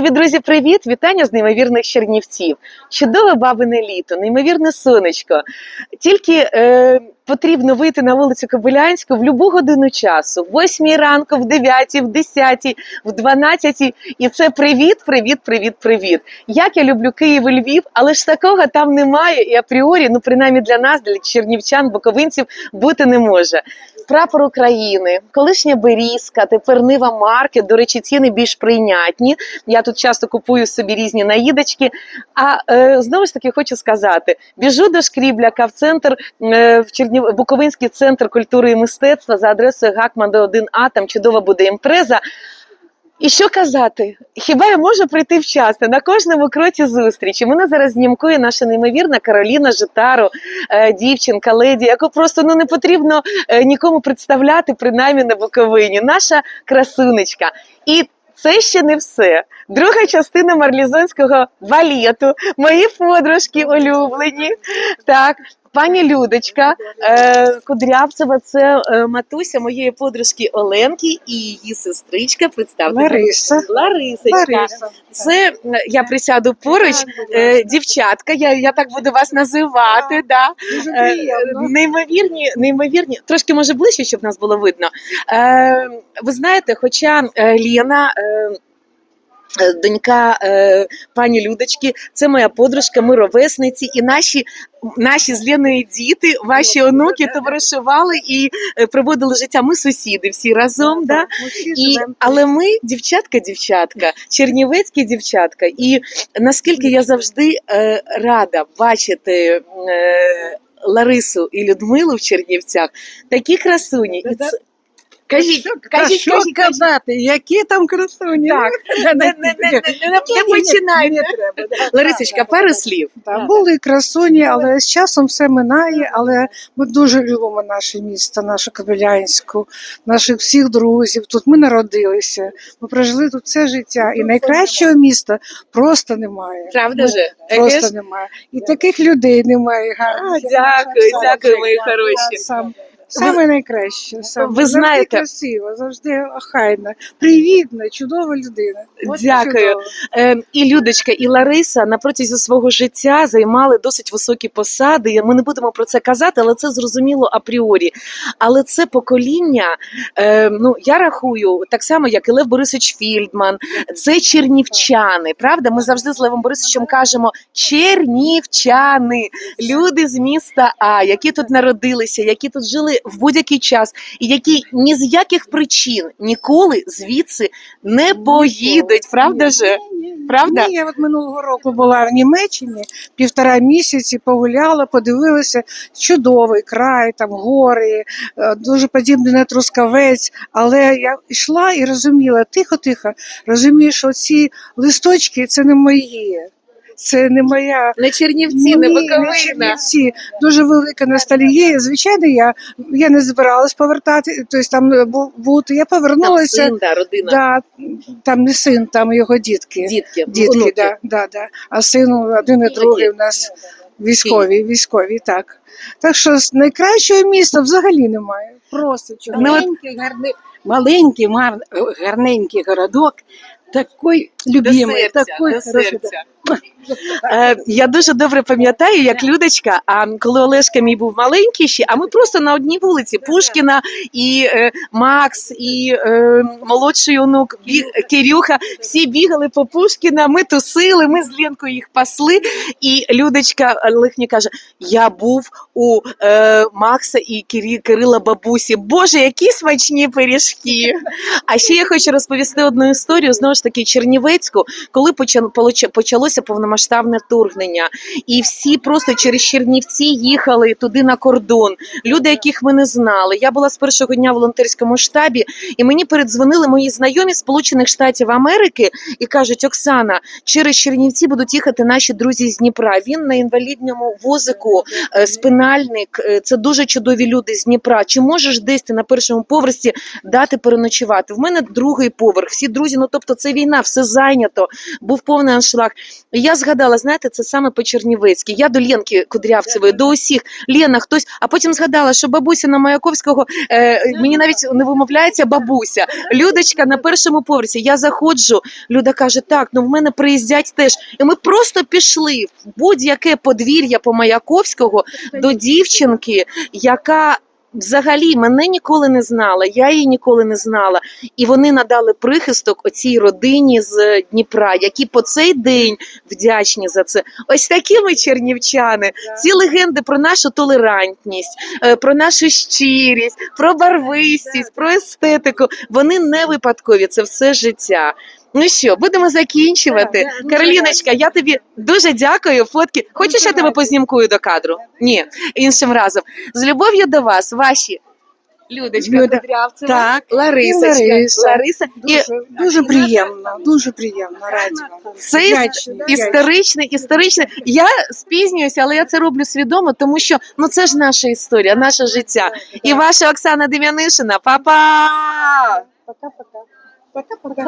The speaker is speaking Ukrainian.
Любі друзі, привіт! Вітання з неймовірних Чернівців. Чудове бабине літо, неймовірне сонечко. Тільки е, потрібно вийти на вулицю Кобилянську в будь-яку годину часу, в 8 ранку, в 9, в 10, в 12. І це привіт, привіт, привіт, привіт. Як я люблю Київ і Львів, але ж такого там немає. І апріорі, ну принаймні для нас, для чернівчан, боковинців, бути не може. Прапор України, колишня Берізка, тепер Нива Маркет. До речі, ціни більш прийнятні. Я тут часто купую собі різні наїдочки. А е, знову ж таки хочу сказати: біжу до Шкрібляка в центр е, в Чернів... Буковинський центр культури і мистецтва за адресою Гакман 1 А. Там чудова буде імпреза. І що казати? Хіба я можу прийти вчасно на кожному кроці зустрічі? Мене зараз знімкує наша неймовірна Кароліна Житаро, е, дівчинка, леді, яку просто ну не потрібно е, нікому представляти, принаймні на Буковині. Наша красунечка. І це ще не все. Друга частина марлізонського балету. Мої подружки улюблені. Так, пані Людочка е, Кудрявцева, це е, матуся моєї подружки Оленки і її сестричка. Представте Лариса. Ларисочка. Лариса. Це е, я присяду поруч. Е, дівчатка, я, я так буду вас називати. Да. Е. Неймовірні, неймовірні, трошки може ближче, щоб нас було видно. Е, ви знаєте, хоча е, Лена. Е, е, Донька е, пані Людочки, це моя подружка, ми ровесниці, і наші, наші з Леною діти, ваші онуки товаришували і е, проводили життя. Ми сусіди всі разом. Да? Ми І, але ми дівчатка, дівчатка, чернівецькі дівчатка. І наскільки я завжди е, рада бачити е, Ларису і Людмилу в Чернівцях, такі красуні. Кажіть, кажіть, що кажіть, казати, які там красуні? Так, не, не, не, не, не, не починайте. Ларисочка, пару слів. Так, були красуні, але з часом все минає. Але ми дуже любимо наше місто, нашу Кобилянську, наших всіх друзів. Тут ми народилися. Ми прожили тут все життя. І найкращого міста просто немає. Правда же? Просто немає. І таких людей немає гарних. Дякую, дякую, мої хороші. Сам, саме найкраще. Саме. ви Завжди знаєте- красиво, завжди охайна, привітна, чудова людина. От Дякую. чудово. Е, і Людочка, і Лариса на протязі свого життя займали досить високі посади. Ми не будемо про це казати, але це зрозуміло апріорі. Але це покоління, е, ну я рахую, так само, як і Лев Борисович Фільдман, це чернівчани. Правда, ми завжди з Левом Борисовичем кажемо чернівчани, люди з міста А, які тут народилися, які тут жили в будь-який час, і які ні з яких причин ніколи звідси не поїдуть. Правда же? ні. Правда? Ні, я от минулого року була в Німеччині півтора місяці, погуляла, подивилася. Чудовий край, там гори, е, дуже подібний на Трускавець. Але я йшла і розуміла, тихо-тихо, розумію, що ці листочки це не мої. Це не моя Не Чернівці, не Буковина. Чернівці. Дуже велика ностальгія. Звичайно, я, я не збиралась повертати, тобто там е, бути. Я Там повернулася. син, да, родина, Да, там не син, там його дітки. дітки, Дітки, да, да, да. А сину один і другий у нас військові, військові, так. Так що найкращого міста взагалі немає. Просто чого. Ну, Маленький, гарний, маленький, гарненький городок, такий До серця, такий до серця. Е, я дуже добре пам'ятаю, як Людочка, а коли Олешка мій був маленький ще, а ми просто на одній вулиці Пушкіна і е, Макс, і е, молодший онук біг, Кирюха, всі бігали по Пушкіна, ми тусили, ми з Ленкою їх пасли. І Людочка Лихні каже: Я був у е, Макса і Кирі, Кирила бабусі. Боже, які смачні пиріжки! А ще я хочу розповісти одну історію знову ж таки Чернівецьку, коли почалося повномасштабне вторгнення, і всі просто через Чернівці їхали туди на кордон. Люди, яких ми не знали. Я була з першого дня в волонтерському штабі, і мені передзвонили мої знайомі з Сполучених Штатів Америки і кажуть: Оксана, через Чернівці будуть їхати наші друзі з Дніпра. Він на інвалідному возику, е, спинальник. Е, Це дуже чудові люди з Дніпра. Чи можеш десь на першому поверсі дати переночувати? В мене другий поверх. Всі друзі, ну тобто це війна, все зайнято. Зайнято, був повний аншлаг. І я згадала, знаєте, це саме по Чернівецькій. Я до Ленки Кудрявцевої, до усіх. Лена, хтось, а потім згадала, що бабуся на Маяковського е, мені навіть не вимовляється бабуся. Людочка на першому поверсі. Я заходжу. Люда каже: так, ну в мене приїздять теж. І ми просто пішли в будь-яке подвір'я по Маяковського до дівчинки, яка. Взагалі мене ніколи не знала, я її ніколи не знала. І вони надали прихисток оцій родині з Дніпра, які по цей день вдячні за це. Ось такі ми чернівчани. Ці легенди про нашу толерантність, е, про нашу щирість, про барвистість, про естетику. Вони не випадкові, це все життя. Ну що, будемо закінчувати. Кароліночка, я тобі дуже дякую. Фотки. Хочеш, я тебе познімкую до кадру? Ні, іншим разом. З любов'ю до вас, ваші. Людочка Люда. Кудрявцева, Так, Ларисочка, і Лариса. Лариса. І Дуже, дуже приємно, дуже приємно. Раді вам. це Вдячна, вдячна. історичне, історичне. Я спізнююся, але я це роблю свідомо, тому що ну це ж наша історія, наше життя. І ваша Оксана Дем'янишина. Па-па! Пока-пока. Пока-пока.